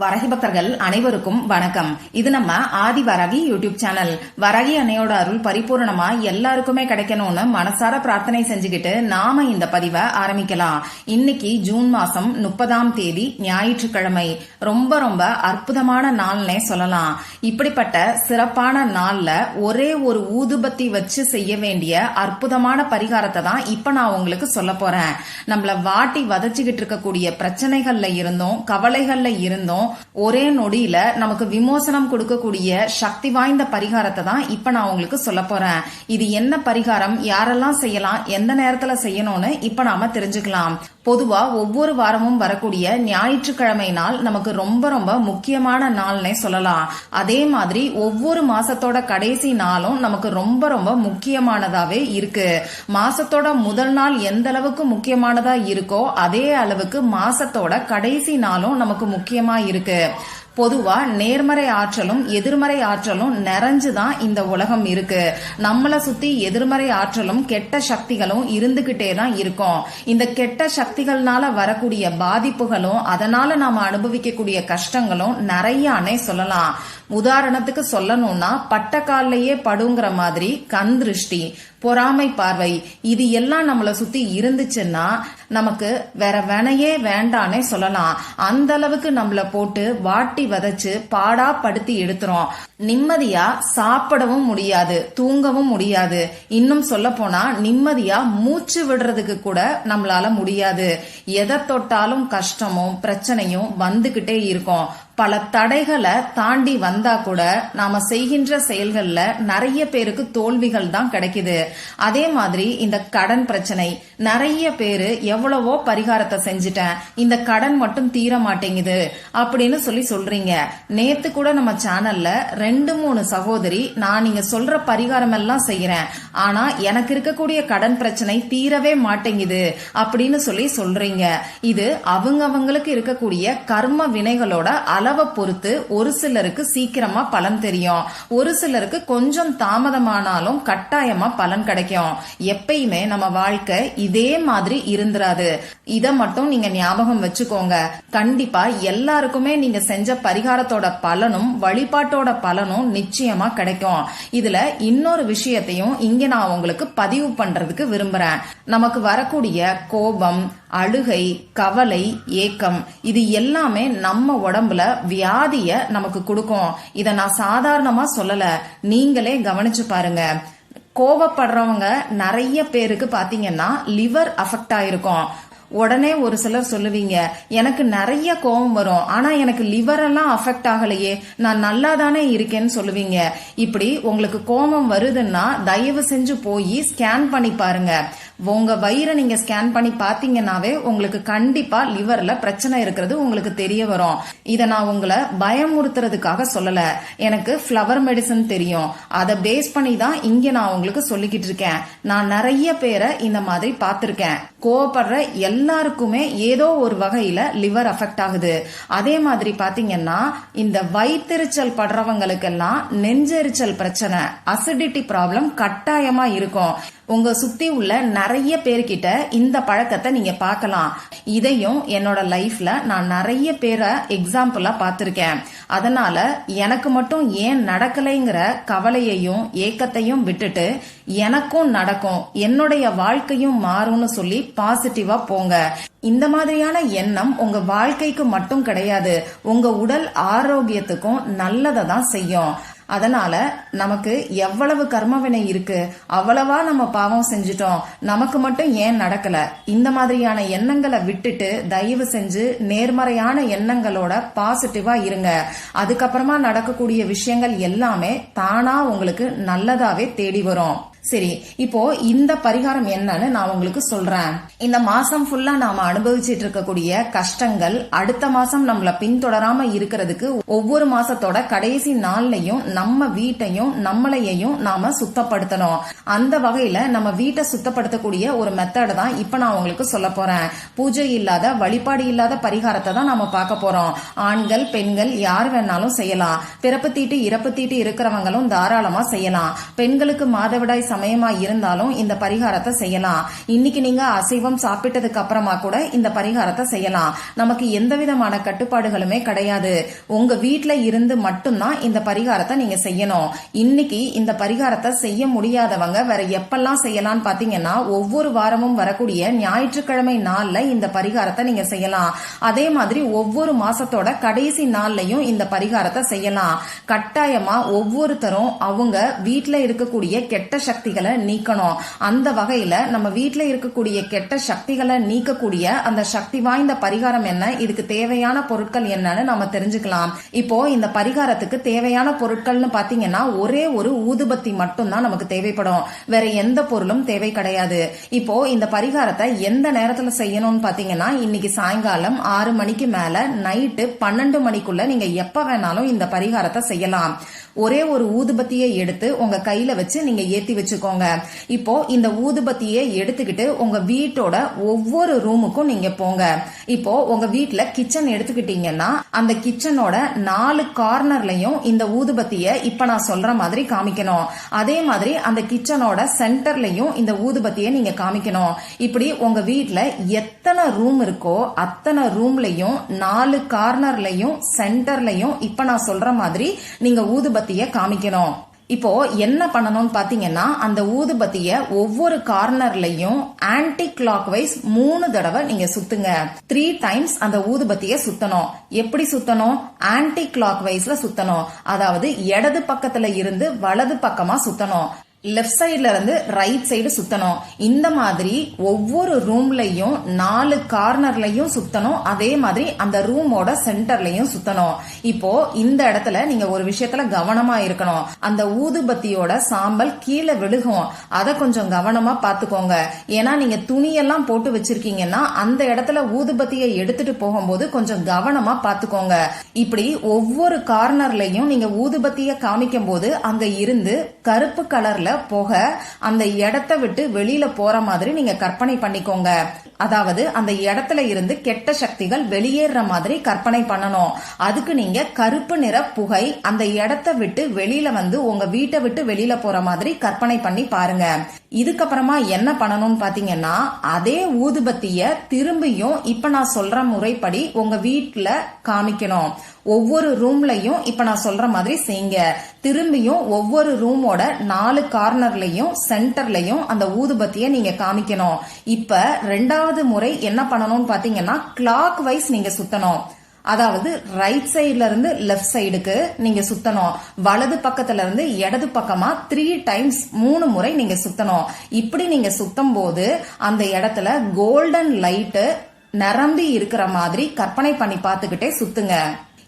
வரகி பக்தர்கள் அனைவருக்கும் வணக்கம். இது நம்ம ஆதி வரகி யூடியூப் சேனல். வரகி அன்னையோட அருள் பரிபூர்ணமா எல்லாருக்குமே கிடைக்கணும்னு மனசார பிரார்த்தனை செஞ்சுக்கிட்டு நாம இந்த பதிவை ஆரம்பிக்கலாம். இன்னைக்கு ஜூன் மாசம் முப்பதாம் தேதி ஞாயிற்றுக்கிழமை. ரொம்ப ரொம்ப அற்புதமான நாள்னே சொல்லலாம். இப்படிப்பட்ட சிறப்பான நாள்ல ஒரே ஒரு ஊதுபத்தி வச்சு செய்ய வேண்டிய அற்புதமான பரிகாரத்தை தான் இப்ப நான் உங்களுக்கு சொல்ல போறேன். நம்மள வாட்டி வதச்சுக்கிட்டு இருக்கக்கூடிய பிரச்சனைகள்ல இருந்தும் கவலைகள்ல இருந்தும் ஒரே நொடியில நமக்கு விமோசனம் கொடுக்கக்கூடிய சக்தி வாய்ந்த பரிகாரத்தை தான் இப்ப நான் உங்களுக்கு சொல்ல போறேன். இது என்ன பரிகாரம்? யாரெல்லாம் செய்யலாம்? எந்த நேரத்துல செய்யணும்னு இப்ப நாம தெரிஞ்சுக்கலாம். பொதுவா ஒவ்வொரு வாரமும் வரக்கூடிய ஞாயிற்றுக்கிழமை நாள் நமக்கு ரொம்ப ரொம்ப முக்கியமான நாள்னே சொல்லலாம். அதே மாதிரி ஒவ்வொரு மாசத்தோட கடைசி நாளும் நமக்கு ரொம்ப ரொம்ப முக்கியமானதாவே இருக்கு. மாசத்தோட முதல் நாள் எந்த அளவுக்கு முக்கியமானதா இருக்கோ அதே அளவுக்கு மாசத்தோட கடைசி நாளும் நமக்கு முக்கியமா இருக்கு. இருக்கு. பொதுவா நேர்மறை ஆற்றலும் எதிர்மறை ஆற்றலும் நிறைஞ்சுதான் இந்த உலகம் இருக்கு. நம்மளை சுத்தி எதிர்மறை ஆற்றலும் கெட்ட சக்திகளும் இருந்துகிட்டே தான் இருக்கும். இந்த கெட்ட சக்திகள்னால வரக்கூடிய பாதிப்புகளும் அதனால நாம அனுபவிக்கக்கூடிய கஷ்டங்களும் நிறையானே சொல்லலாம். உதாரணத்துக்கு சொல்லணும்னா பட்டக்கால்லையே படுங்கிற மாதிரி கண் திருஷ்டி பொறாமை பார்வை இது எல்லாம் நம்மளை சுத்தி இருந்துச்சுன்னா நமக்கு வேற வினையே வேண்டானே சொல்லலாம். அந்த அளவுக்கு நம்மள போட்டு வாட்டி வதச்சு பாடா படுத்தி எடுத்துரும் நிம்மதியா சாப்பிடவும் முடியாது தூங்கவும் முடியாது. இன்னும் சொல்ல போனா நிம்மதியா மூச்சு விடுறதுக்கு கூட நம்மளால முடியாது. எதை தொட்டாலும் கஷ்டமும் பிரச்சனையும் வந்துகிட்டே இருக்கும். பல தடைகளை தாண்டி வந்தா கூட நாம செய்கின்ற செயல்கள்ல நிறைய பேருக்கு தோல்விகள் தான் கிடைக்குது. அதே மாதிரி இந்த கடன் பிரச்சனை நிறைய பேரு எவ்வளவோ பரிகாரத்தை செஞ்சுட்டேன் இந்த கடன் மட்டும் தீர மாட்டேங்குது அப்படின்னு சொல்லி சொல்றீங்க. நேத்து கூட நம்ம சேனல்ல ரெண்டு மூணு சகோதரி நான் நீங்க சொல்ற பரிகாரம் எல்லாம் செய்யறேன் ஆனா எனக்கு இருக்கக்கூடிய கடன் பிரச்சனை தீரவே மாட்டேங்குது அப்படின்னு சொல்லி சொல்றீங்க. இது அவங்க அவங்களுக்கு இருக்கக்கூடிய கர்ம வினைகளோட அளவை பொறுத்து ஒரு சிலருக்கு சீக்கிரமா பலன் தெரியும். ஒரு சிலருக்கு கொஞ்சம் தாமதமானாலும் கட்டாயமா பலன் கிடைக்கும். எப்பயுமே நம்ம வாழ்க்கை இதே மாதிரி இருந்துராது. இத மட்டும் நீங்க ஞாபகம் வச்சுக்கோங்க. கண்டிப்பா எல்லாருக்குமே நீங்க செஞ்ச பரிகாரத்தோட பலனும் வழிபாட்டோட பலனும் நிச்சயமா கிடைக்கும். இதுல இன்னொரு விஷயத்தையும் இங்க நான் உங்களுக்கு பதிவு பண்றதுக்கு விரும்புறேன். நமக்கு வரக்கூடிய கோபம் அழுகை கவலை ஏக்கம் இது எல்லாமே நம்ம உடம்புல வியாதிய நமக்கு கொடுக்கும். இத நான் சாதாரணமா சொல்லல. நீங்களே கவனிச்சு பாருங்க. கோவப்படுறவங்க நிறைய பேருக்கு பாத்தீங்கன்னா லிவர் அஃபெக்ட் ஆயிருக்கும். உடனே ஒரு சிலர் சொல்லுவீங்க எனக்கு நிறைய கோபம் வரும். ஆனா எனக்கு லிவர் எல்லாம் அஃபெக்ட் ஆகலையே. நான் நல்லா தானே இருக்கேன்னு சொல்லுவீங்க. இப்படி உங்களுக்கு கோபம் வருதுன்னா தயவு செஞ்சு போய் ஸ்கேன் பண்ணி பாருங்க. உங்க வயிறை நீங்க ஸ்கேன் பண்ணி பாத்தீங்கன்னாவே உங்களுக்கு கண்டிப்பா லிவர்ல பிரச்சனை இருக்கிறது உங்களுக்கு தெரிய வரும். இத நான் உங்களை பயமுறுத்துறதுக்காக சொல்லல. எனக்கு ஃப்ளவர் மெடிசன் தெரியும். அதை பேஸ் பண்ணி தான் இங்க நான் உங்களுக்கு சொல்லிக்கிட்டு இருக்கேன். நான் நிறைய பேரை இந்த மாதிரி பார்த்துருக்கேன். கோவப்படுற எல்லாருக்குமே ஏதோ ஒரு வகையில லிவர் அஃபெக்ட் ஆகுது. அதே மாதிரி பாத்தீங்கன்னா இந்த வயிற்றெரிச்சல் படுறவங்களுக்கெல்லாம் நெஞ்செரிச்சல் பிரச்சனை அசிடிட்டி ப்ராப்ளம் கட்டாயமா இருக்கும். உங்க சுத்தி உள்ள நிறைய பேர்கிட்ட இந்த பழக்கத்தை நீங்க பார்க்கலாம். இதையும் என்னோட லைஃப்ல நான் நிறைய பேரை எக்ஸாம்பிளா பார்த்திருக்கேன். அதனால எனக்கு மட்டும் ஏன் நடக்கலைங்கிற கவலையையும் ஏக்கத்தையும் விட்டுட்டு எனக்கும் நடக்கும். என்னுடைய வாழ்க்கையும் மாறும்னு சொல்லி பாசிட்டிவா போங்க. இந்த மாதிரியான எண்ணம் உங்க வாழ்க்கைக்கு மட்டும் கிடையாது. உங்க உடல் ஆரோக்கியத்துக்கும் நல்லதை தான் செய்யும். அதனால நமக்கு எவ்வளவு கர்மவினை இருக்கு அவ்வளவா நம்ம பாவம் செஞ்சுட்டோம் நமக்கு மட்டும் ஏன் நடக்கல? இந்த மாதிரியான எண்ணங்களை விட்டுட்டு தயவு செஞ்சு நேர்மறையான எண்ணங்களோட பாசிட்டிவா இருங்க. அதுக்கப்புறமா நடக்கக்கூடிய விஷயங்கள் எல்லாமே தானா உங்களுக்கு நல்லதாவே தேடி வரும். சரி இப்போ இந்த பரிகாரம் என்னன்னு நான் உங்களுக்கு சொல்றேன். இந்த மாசம் ஃபுல்லா நாம அனுபவிச்சிட்டு இருக்கக்கூடிய கஷ்டங்கள் அடுத்த மாசம் நம்மள பின்தொடராம இருக்கிறதுக்கு ஒவ்வொரு மாசத்தோட கடைசி நாள்லயும் நம்ம வீட்டையும் நம்மளையையும் நாம சுத்தப்படுத்தணும். அந்த வகையில நம்ம வீட்டை சுத்தப்படுத்தக்கூடிய ஒரு மெத்தட் தான் இப்ப நான் உங்களுக்கு சொல்ல போறேன். பூஜை இல்லாத வழிபாடு இல்லாத பரிகாரத்தை தான் நாம பார்க்க போறோம். ஆண்கள் பெண்கள் யார் வேணாலும் செய்யலாம். பிறப்பு தீட்டு இறப்பு தீட்டு இருக்கிறவங்களும் தாராளமா செய்யலாம். பெண்களுக்கு மாதவிடாய் சமயமா இருந்தாலும் இந்த பரிகாரத்தை செய்யலாம். இன்னைக்கு நீங்க அசைவம் சாப்பிட்டதுக்கு அப்புறமா கூட இந்த பரிகாரத்தை செய்யலாம். நமக்கு எந்த விதமான கட்டுப்பாடுகளுமே கிடையாது. உங்க வீட்டுல இருந்து மட்டும்தான் இந்த பரிகாரத்தை நீங்க செய்யணும். இன்னைக்கு இந்த பரிகாரத்தை செய்ய முடியாதவங்க வேற எப்பெல்லாம் செய்யலாம்னு பாத்தீங்கன்னா ஒவ்வொரு வாரமும் வரக்கூடிய ஞாயிற்றுக்கிழமை நாள்ல இந்த பரிகாரத்தை நீங்க செய்யலாம். அதே மாதிரி ஒவ்வொரு மாசத்தோட கடைசி நாள்லயும் இந்த பரிகாரத்தை செய்யலாம். கட்டாயமா ஒவ்வொருத்தரும் அவங்க வீட்டுல இருக்கக்கூடிய கெட்ட சக்திகளை நீக்கணும். அந்த வகையில நம்ம வீட்டில் இருக்கக்கூடிய கெட்ட சக்திகளை நீக்கக்கூடிய அந்த சக்தி வாய்ந்த பரிகாரம் என்ன? இதுக்கு தேவையான பொருட்கள் என்னன்னு நம்ம தெரிஞ்சுக்கலாம். இப்போ இந்த பரிகாரத்துக்கு தேவையான பொருட்கள்னு பாத்தீங்கன்னா ஒரே ஒரு ஊதுபத்தி மட்டும்தான் நமக்கு தேவைப்படும். வேற எந்த பொருளும் தேவை கிடையாது. இப்போ இந்த பரிகாரத்தை எந்த நேரத்துல செய்யணும்னு பாத்தீங்கன்னா இன்னைக்கு சாயங்காலம் ஆறு மணிக்கு மேல நைட்டு பன்னெண்டு மணிக்குள்ள நீங்க எப்ப வேணாலும் இந்த பரிகாரத்தை செய்யலாம். ஒரே ஒரு ஊதுபத்தியை எடுத்து உங்க கையில வச்சு நீங்க ஏத்தி வச்சுக்கோங்க. இப்போ இந்த ஊதுபத்தியை எடுத்துக்கிட்டு உங்க வீட்டோட ஒவ்வொரு ரூமுக்கும் நீங்க போங்க. இப்போ உங்க வீட்டுல கிச்சன் எடுத்துக்கிட்டீங்கன்னா அந்த கிச்சனோட நாலு கார்னர்லயும் இந்த ஊதுபத்திய இப்ப நான் சொல்ற மாதிரி காமிக்கணும். அதே மாதிரி அந்த கிச்சனோட சென்டர்லயும் இந்த ஊதுபத்தியை நீங்க காமிக்கணும். இப்படி உங்க வீட்டுல எத்தனை ரூம் இருக்கோ அத்தனை ரூம்லயும் நாலு கார்னர்லயும் சென்டர்லயும் இப்ப நான் சொல்ற மாதிரி நீங்க ஊதுபத்திய காமிக்கணும். இப்போ என்ன பண்ணணும்னு பாத்தீங்கன்னா அந்த ஊதுபத்திய ஒவ்வொரு கார்னர்லயும் ஆன்டி கிளாக் வைஸ் மூணு தடவை நீங்க சுத்துங்க. த்ரீ டைம்ஸ் அந்த ஊதுபத்திய சுத்தணும். எப்படி சுத்தணும்? ஆன்டி கிளாக் வைஸ்ல சுத்தணும். அதாவது இடது பக்கத்துல இருந்து வலது பக்கமா சுத்தணும். லெஃப்ட் சைடுல இருந்து ரைட் சைடு சுற்றணும் இந்த மாதிரி ஒவ்வொரு ரூம்லையும் நாலு கார்னர்லையும் சுற்றணும் அதே மாதிரி அந்த ரூமோட சென்டர்லையும் சுத்தணும். இப்போ இந்த இடத்துல நீங்க ஒரு விஷயத்துல கவனமா இருக்கணும். அந்த ஊதுபத்தியோட சாம்பல் கீழே விழுகும். அதை கொஞ்சம் கவனமா பார்த்துக்கோங்க. ஏன்னா நீங்க துணியெல்லாம் போட்டு வச்சிருக்கீங்கன்னா அந்த இடத்துல ஊதுபத்தியை எடுத்துட்டு போகும்போது கொஞ்சம் கவனமா பார்த்துக்கோங்க. இப்படி ஒவ்வொரு கார்னர்லையும் நீங்க ஊதுபத்தியை காமிக்கும் போது அங்க இருந்து கருப்பு கலர்ல போக அந்த இடத்த விட்டு வெளியில போற மாதிரி நீங்க கற்பனை பண்ணிக்கோங்க. அதாவது அந்த இடத்துல இருந்து கெட்ட சக்திகள் வெளியேற மாதிரி கற்பனை பண்ணணும். அதுக்கு நீங்க கருப்பு நிற புகை அந்த இடத்த விட்டு வெளியில வந்து உங்க வீட்டை விட்டு வெளியில போற மாதிரி கற்பனை பண்ணி பாருங்க. இதுக்கப்புறமா என்ன பண்ணணும்னு பாத்தீங்கன்னா அதே ஊதுபத்திய திரும்பியும் இப்ப நான் சொல்ற முறைப்படி உங்க வீட்டுல காமிக்கணும். ஒவ்வொரு ரூம்லயும் இப்ப நான் சொல்ற மாதிரி செய்யுங்க. திரும்பியும் ஒவ்வொரு ரூமோட நாலு கார்னர்லயும் சென்டர்லயும் அந்த ஊதுபத்திய நீங்க காமிக்கணும். இப்ப ரெண்டாவது முறை என்ன பண்ணணும்னு பாத்தீங்கன்னா கிளாக் வைஸ் நீங்க சுத்தணும். அதாவது ரைட் சைடுல இருந்து லெஃப்ட் சைடுக்கு நீங்க சுத்தணும். வலது பக்கத்துல இருந்து இடது பக்கமா த்ரீ டைம்ஸ் மூணு முறை நீங்க சுத்தணும். இப்படி நீங்க சுத்தம் போது அந்த இடத்துல கோல்டன் லைட்டு நிரம்பி இருக்கிற மாதிரி கற்பனை பண்ணி பார்த்துக்கிட்டே சுத்துங்க.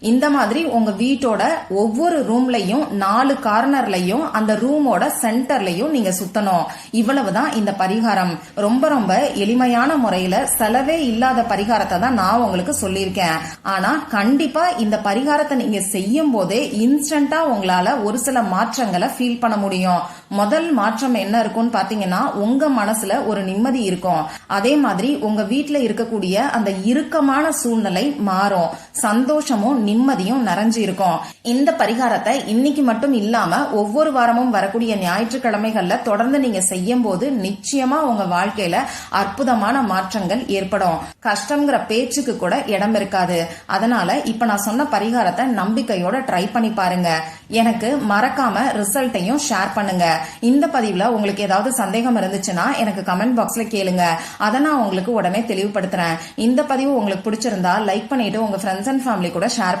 இந்த மாதிரி உங்க வீட்டோட ஒவ்வொரு ரூம்லயும் நாலு கார்னர்லயும் அந்த ரூமோட சென்டர்லயும் நீங்க சுத்தணும். இவ்வளவுதான் இந்த பரிகாரம். ரொம்ப ரொம்ப எளிமையான முறையில செலவே இல்லாத பரிகாரத்தை தான் நான் உங்களுக்கு சொல்லியிருக்கேன். ஆனா கண்டிப்பா இந்த பரிகாரத்தை நீங்க செய்யும் போதே இன்ஸ்டன்டா உங்களால ஒரு சில மாற்றங்களை ஃபீல் பண்ண முடியும். முதல் மாற்றம் என்ன இருக்கும்னு பாத்தீங்கன்னா உங்க மனசுல ஒரு நிம்மதி இருக்கும். அதே மாதிரி உங்க வீட்டுல இருக்கக்கூடிய அந்த இறுக்கமான சூழ்நிலை மாறும். சந்தோஷமும் நிம்மதியும் நிறைஞ்சு இருக்கும். இந்த பரிகாரத்தை இன்னைக்கு மட்டும் இல்லாம ஒவ்வொரு வாரமும் வரக்கூடிய ஞாயிற்றுக்கிழமைகள்ல தொடர்ந்து நீங்க செய்யும் போது நிச்சயமா உங்க வாழ்க்கையில அற்புதமான மாற்றங்கள் ஏற்படும். கஷ்டங்கிற பேச்சுக்கு கூட இடம் இருக்காது. அதனால இப்ப நான் சொன்ன பரிகாரத்தை நம்பிக்கையோட ட்ரை பண்ணி பாருங்க. எனக்கு மறக்காம ரிசல்ட்டையும் ஷேர் பண்ணுங்க. இந்த பதிவுல உங்களுக்கு ஏதாவது சந்தேகம் இருந்துச்சுன்னா எனக்கு கமெண்ட் பாக்ஸ்ல கேளுங்க. அதை நான் உங்களுக்கு உடனே தெளிவுபடுத்துறேன். இந்த பதிவு உங்களுக்கு பிடிச்சிருந்தா லைக் பண்ணிட்டு உங்க ஃப்ரெண்ட்ஸ் அண்ட் ஃபேமிலி கூட ஷேர்